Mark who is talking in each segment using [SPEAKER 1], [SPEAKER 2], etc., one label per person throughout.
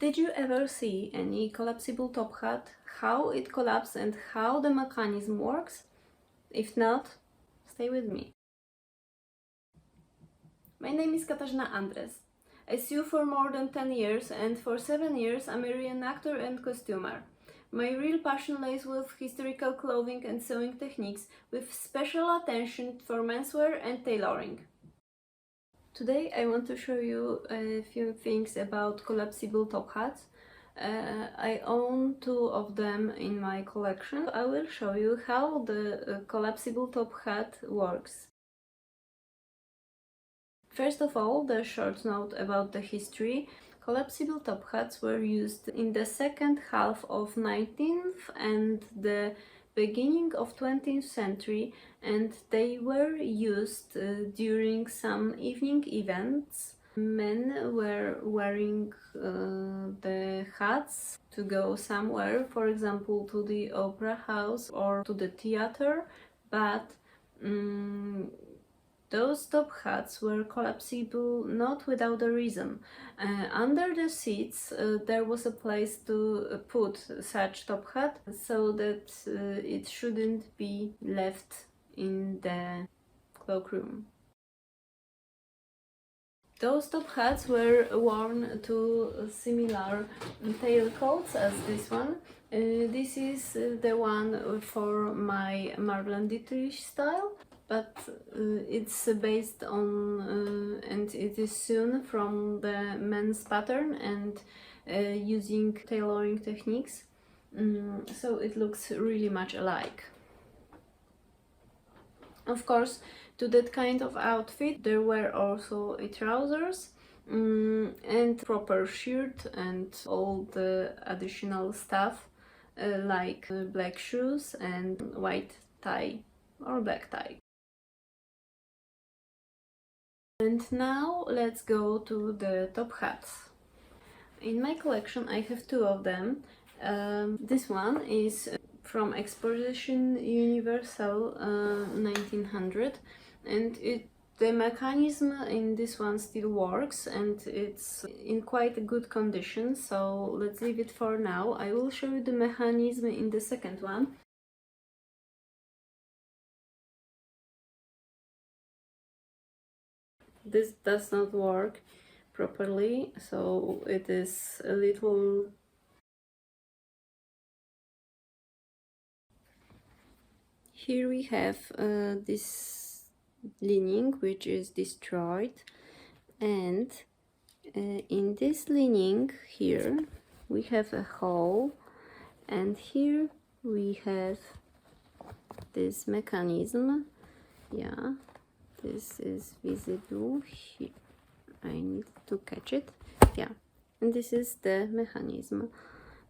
[SPEAKER 1] Did you ever see any collapsible top hat? How it collapses and how the mechanism works? If not, stay with me. My name is Katarzyna Andres. I sew for more than 10 years and for 7 years I'm a reenactor and costumer. My real passion lies with historical clothing and sewing techniques with special attention for menswear and tailoring. Today I want to show you a few things about collapsible top hats. Uh, I own two of them in my collection. I will show you how the uh, collapsible top hat works. First of all, the short note about the history. Collapsible top hats were used in the second half of 19th and the beginning of 20th century and they were used uh, during some evening events. Men were wearing uh, the hats to go somewhere, for example, to the opera house or to the theater, but mm, those top hats were collapsible not without a reason. Uh, under the seats, uh, there was a place to uh, put such top hat so that uh, it shouldn't be left in the cloakroom. Those top hats were worn to similar tailcoats as this one. Uh, this is the one for my Marlon Dietrich style, but uh, it's based on uh, and it is sewn from the men's pattern and uh, using tailoring techniques. Mm, so it looks really much alike. Of course, to that kind of outfit there were also trousers mm, and proper shirt and all the additional stuff uh, like black shoes and white tie or black tie. And now let's go to the top hats. In my collection I have two of them. Um, this one is from Exposition Universal uh, 1900 and it the mechanism in this one still works and it's in quite a good condition so let's leave it for now. I will show you the mechanism in the second one. This does not work properly so it is a little here we have uh, this lining which is destroyed and uh, in this lining here we have a hole and here we have this mechanism yeah this is visible here. I need to catch it. Yeah. And this is the mechanism.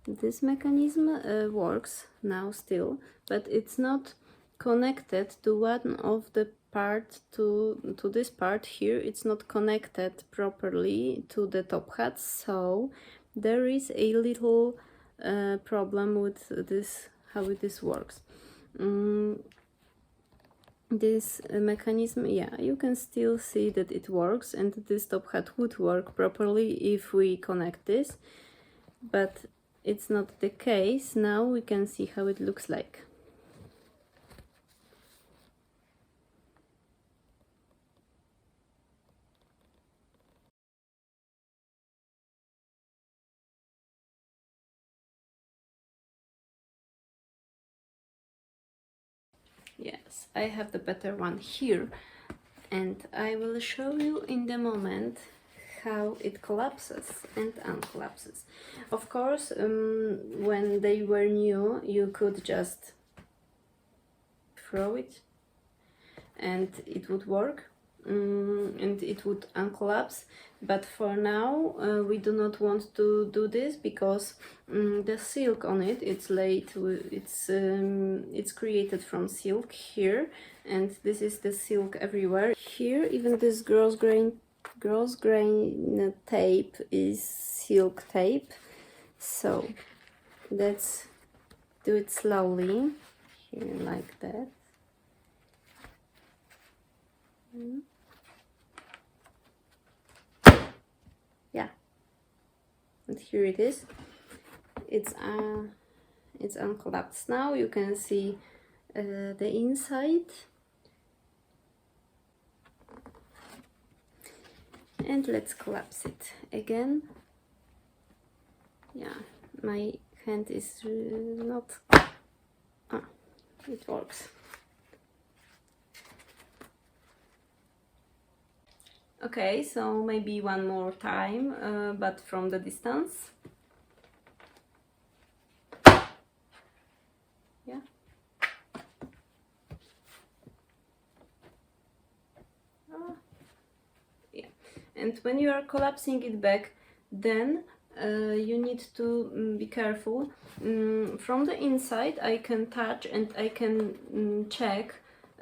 [SPEAKER 1] This mechanism uh, works now still but it's not connected to one of the part to to this part here. It's not connected properly to the top hat. So there is a little uh, problem with this how this works. Um, this uh, mechanism yeah you can still see that it works and this top hat would work properly if we connect this but it's not the case. Now we can see how it looks like yes I have the better one here. And I will show you in the moment how it collapses and uncollapses. Of course um, when they were new you could just throw it and it would work um, and it would uncollapse but for now uh, we do not want to do this because um, the silk on it it's laid it's um, it's created from silk here and this is the silk everywhere. Here even this gross grain gross grain tape is silk tape. So let's do it slowly here like that mm. and here it is. It's uh it's uncollapsed now you can see uh, the inside. And let's collapse it again. Yeah my hand is uh, not ah it works okay so maybe one more time uh, but from the distance. Yeah. Ah. yeah. And when you are collapsing it back then uh, you need to mm, be careful. Mm, from the inside I can touch and I can mm, check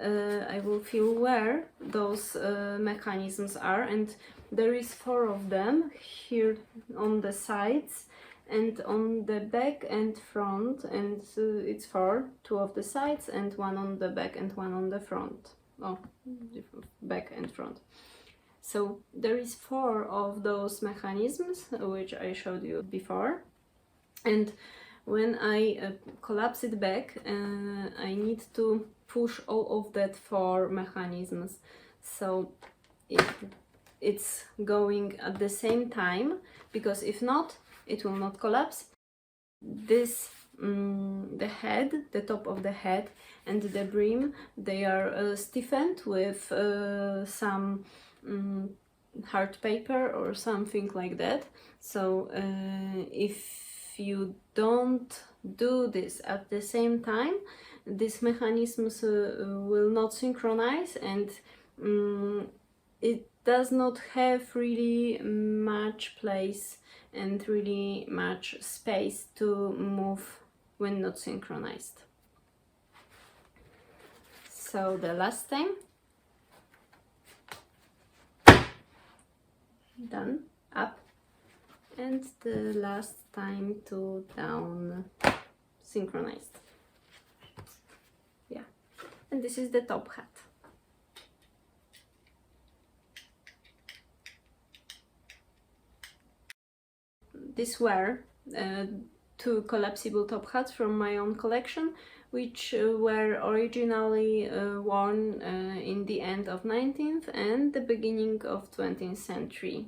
[SPEAKER 1] uh, I will feel where those uh, mechanisms are and there is four of them here on the sides and on the back and front and uh, it's four two of the sides and one on the back and one on the front. Oh back and front. So there is four of those mechanisms which I showed you before. And when I uh, collapse it back uh, I need to push all of that four mechanisms. So it, it's going at the same time because if not it will not collapse. This mm, the head the top of the head and the brim they are uh, stiffened with uh, some mm, hard paper or something like that. So uh, if you don't do this at the same time these mechanisms uh, will not synchronize and mm, it does not have really much place and really much space to move when not synchronized. So the last time done up and the last time to down synchronized. And this is the top hat. These were uh, two collapsible top hats from my own collection, which uh, were originally uh, worn uh, in the end of 19th and the beginning of 20th century.